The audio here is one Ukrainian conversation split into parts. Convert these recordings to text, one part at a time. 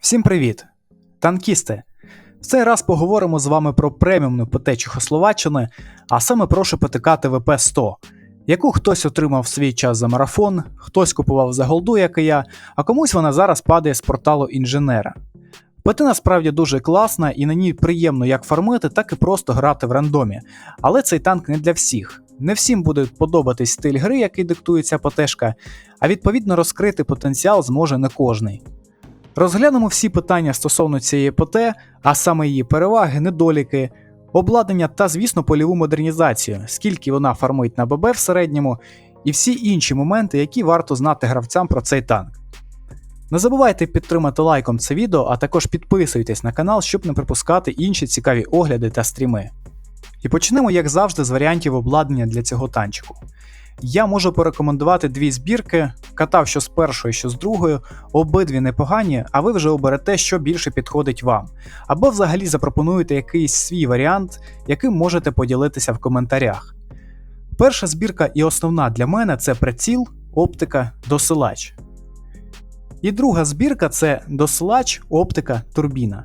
Всім привіт! Танкісти! В цей раз поговоримо з вами про преміумну ПТ Чехословаччини, а саме про ПТК ТВП 100, яку хтось отримав в свій час за марафон, хтось купував за голду, як і я, а комусь вона зараз падає з порталу інженера. ПТ насправді дуже класна і на ній приємно як фармити, так і просто грати в рандомі. Але цей танк не для всіх. Не всім буде подобатись стиль гри, який диктує ця ПТшка, а відповідно розкрити потенціал зможе не кожний. Розглянемо всі питання стосовно цієї ПТ, а саме її переваги, недоліки, обладнання та, звісно, польову модернізацію, скільки вона фармить на ББ в середньому, і всі інші моменти, які варто знати гравцям про цей танк. Не забувайте підтримати лайком це відео, а також підписуйтесь на канал, щоб не пропускати інші цікаві огляди та стріми. І почнемо, як завжди, з варіантів обладнання для цього танчику. Я можу порекомендувати дві збірки, катав що з першою, що з другою, обидві непогані, а ви вже оберете, що більше підходить вам. Або взагалі запропонуєте якийсь свій варіант, яким можете поділитися в коментарях. Перша збірка і основна для мене це приціл, оптика, досилач. І друга збірка це досилач, оптика, турбіна.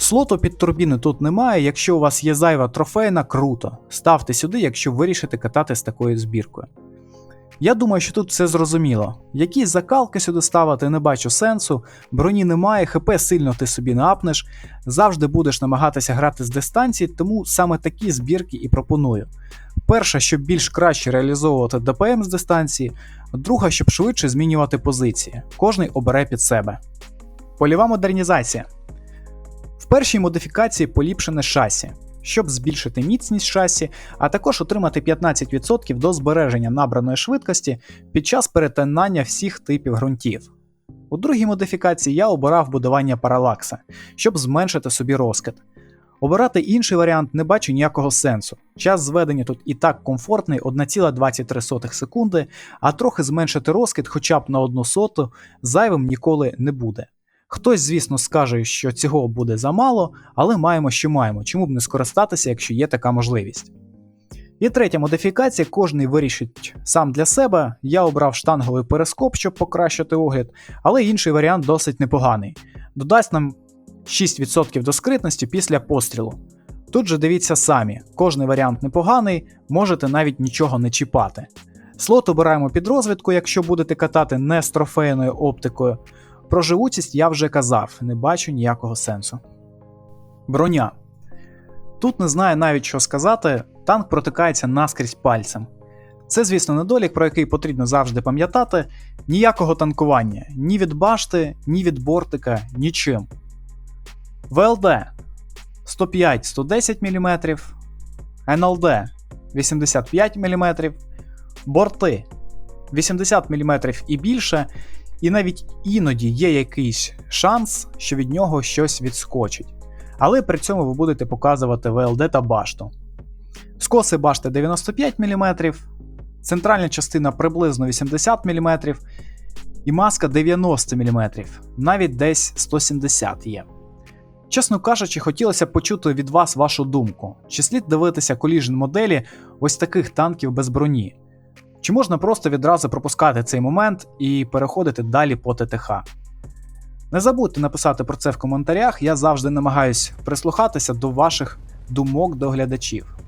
Слоту під турбіну тут немає, якщо у вас є зайва трофейна, круто. Ставте сюди, якщо вирішите катати з такою збіркою. Я думаю, що тут все зрозуміло. Якісь закалки сюди ставити не бачу сенсу, броні немає, ХП сильно ти собі не апнеш, завжди будеш намагатися грати з дистанції, тому саме такі збірки і пропоную. Перша, щоб більш краще реалізовувати ДПМ з дистанції, друга, щоб швидше змінювати позиції. Кожний обере під себе. Польова модернізація. Першій модифікації поліпшене шасі, щоб збільшити міцність шасі, а також отримати 15% до збереження набраної швидкості під час перетинання всіх типів ґрунтів. У другій модифікації я обирав будування паралакса, щоб зменшити собі розкид. Обирати інший варіант не бачу ніякого сенсу. Час зведення тут і так комфортний 1,23 секунди, а трохи зменшити розкид хоча б на одну соту зайвим ніколи не буде. Хтось, звісно, скаже, що цього буде замало, але маємо, що маємо, чому б не скористатися, якщо є така можливість. І третя модифікація, кожний вирішить сам для себе. Я обрав штанговий перископ, щоб покращити огляд, але інший варіант досить непоганий. Додасть нам 6% до скритності після пострілу. Тут же дивіться самі, кожний варіант непоганий, можете навіть нічого не чіпати. Слот обираємо під розвідку, якщо будете катати не з трофейною оптикою. Про живучість я вже казав, не бачу ніякого сенсу. Броня. Тут не знаю навіть що сказати, танк протикається наскрізь пальцем. Це, звісно, недолік, про який потрібно завжди пам'ятати: ніякого танкування, ні від башти, ні від бортика, нічим. ВЛД 105-110 мм, НЛД 85 мм, борти 80 мм і більше, і навіть іноді є якийсь шанс, що від нього щось відскочить. Але при цьому ви будете показувати ВЛД та башту. Скоси башти 95 мм, центральна частина приблизно 80 мм, і маска 90 мм, навіть десь 170 є. Чесно кажучи, хотілося почути від вас вашу думку. Чи слід дивитися коліжн моделі ось таких танків без броні? Чи можна просто відразу пропускати цей момент і переходити далі по ТТХ? Не забудьте написати про це в коментарях, я завжди намагаюсь прислухатися до ваших думок до глядачів.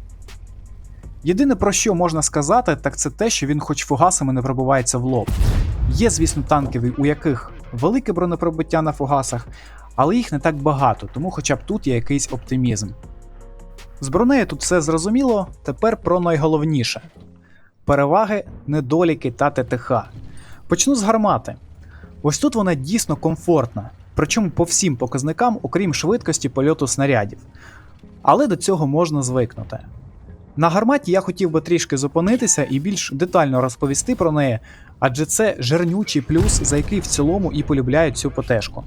Єдине про що можна сказати, так це те, що він хоч фугасами не пробивається в лоб. Є, звісно, танки, у яких велике бронепробиття на фугасах, але їх не так багато, тому хоча б тут є якийсь оптимізм. З бронею тут все зрозуміло, тепер про найголовніше переваги, недоліки та ТТХ. Почну з гармати. Ось тут вона дійсно комфортна, причому по всім показникам, окрім швидкості польоту снарядів. Але до цього можна звикнути. На гарматі я хотів би трішки зупинитися і більш детально розповісти про неї, адже це жирнючий плюс, за який в цілому і полюбляють цю потешку.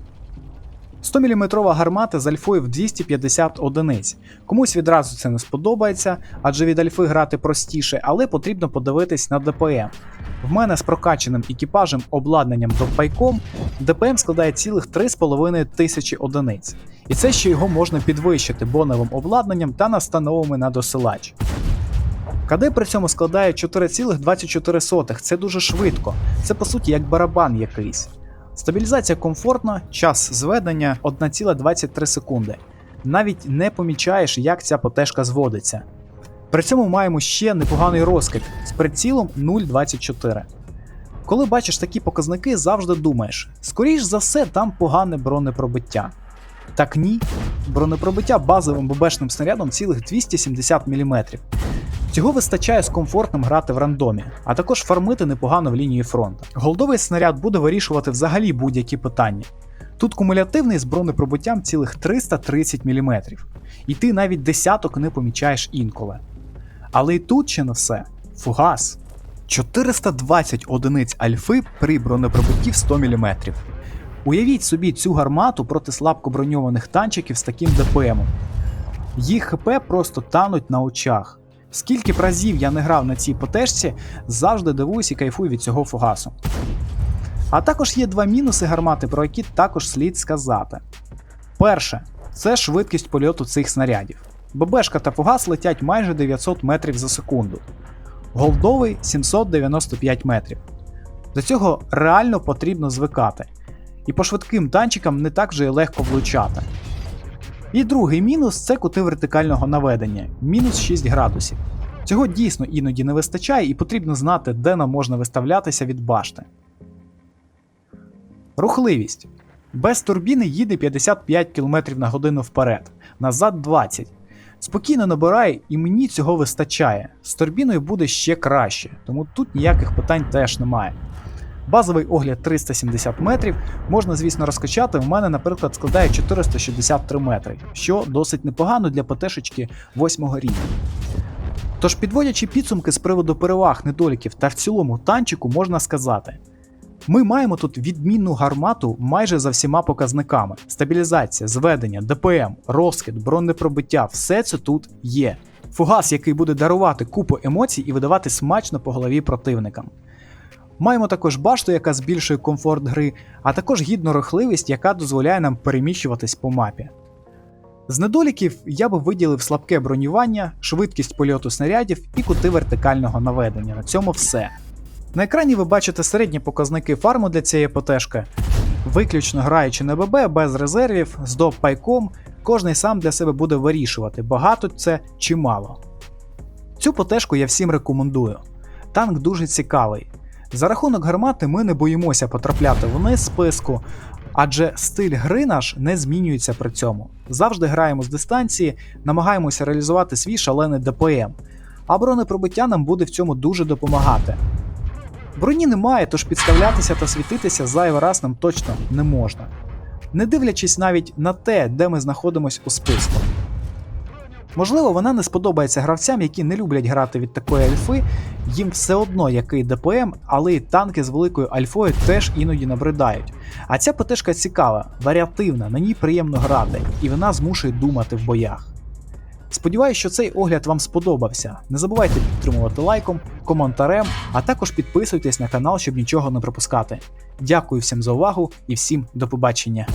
100-мм гармата з альфою в 250 одиниць. Комусь відразу це не сподобається, адже від альфи грати простіше, але потрібно подивитись на ДПМ. В мене з прокаченим екіпажем обладнанням допайком ДПМ складає цілих 3,5 тисячі одиниць. І це ще його можна підвищити боновим обладнанням та настановами на досилач. КД при цьому складає 4,24. Це дуже швидко. Це по суті як барабан якийсь. Стабілізація комфортна, час зведення 1,23 секунди. Навіть не помічаєш, як ця потежка зводиться. При цьому маємо ще непоганий розкид з прицілом 0,24. Коли бачиш такі показники, завжди думаєш, скоріш за все, там погане бронепробиття. Так ні, бронепробиття базовим ББшним снарядом цілих 270 мм. Цього вистачає з комфортним грати в рандомі, а також фармити непогано в лінії фронту. Голдовий снаряд буде вирішувати взагалі будь-які питання. Тут кумулятивний з бронепробиттям цілих 330 мм, і ти навіть десяток не помічаєш інколи. Але і тут ще не все. Фугас. 420 одиниць альфи при бронепробитті в 100 мм. Уявіть собі цю гармату проти слабко броньованих танчиків з таким ДПМом. Їх ХП просто тануть на очах. Скільки б разів я не грав на цій потежці, завжди дивуюсь і кайфую від цього фугасу. А також є два мінуси гармати, про які також слід сказати. Перше, це швидкість польоту цих снарядів. ББшка та фугас летять майже 900 метрів за секунду. Голдовий 795 метрів. До цього реально потрібно звикати. І по швидким танчикам не так вже й легко влучати. І другий мінус це кути вертикального наведення мінус 6 градусів. Цього дійсно іноді не вистачає, і потрібно знати, де нам можна виставлятися від башти. Рухливість. Без турбіни їде 55 км на годину вперед, назад 20. Спокійно набирає, і мені цього вистачає. З турбіною буде ще краще, тому тут ніяких питань теж немає. Базовий огляд 370 метрів можна, звісно, розкачати. У мене, наприклад, складає 463 метри, що досить непогано для ПТшечки 8 рівня. Тож, підводячи підсумки з приводу переваг, недоліків та в цілому танчику, можна сказати. Ми маємо тут відмінну гармату майже за всіма показниками: стабілізація, зведення, ДПМ, розкид, бронепробиття все це тут є. Фугас, який буде дарувати купу емоцій і видавати смачно по голові противникам. Маємо також башту, яка збільшує комфорт гри, а також гідну рухливість, яка дозволяє нам переміщуватись по мапі. З недоліків я би виділив слабке бронювання, швидкість польоту снарядів і кути вертикального наведення. На цьому все. На екрані ви бачите середні показники фарму для цієї ПТшки. Виключно граючи на ББ без резервів, з доп пайком, кожний сам для себе буде вирішувати, багато це чи мало. Цю ПТшку я всім рекомендую. Танк дуже цікавий. За рахунок гармати ми не боїмося потрапляти вниз списку, адже стиль гри наш не змінюється при цьому. Завжди граємо з дистанції, намагаємося реалізувати свій шалений ДПМ, а бронепробиття нам буде в цьому дуже допомагати. Броні немає, тож підставлятися та світитися зайвий раз нам точно не можна, не дивлячись навіть на те, де ми знаходимося у списку. Можливо, вона не сподобається гравцям, які не люблять грати від такої альфи, їм все одно який ДПМ, але й танки з великою альфою теж іноді набридають. А ця ПТшка цікава, варіативна, на ній приємно грати, і вона змушує думати в боях. Сподіваюсь, що цей огляд вам сподобався. Не забувайте підтримувати лайком, коментарем, а також підписуйтесь на канал, щоб нічого не пропускати. Дякую всім за увагу і всім до побачення.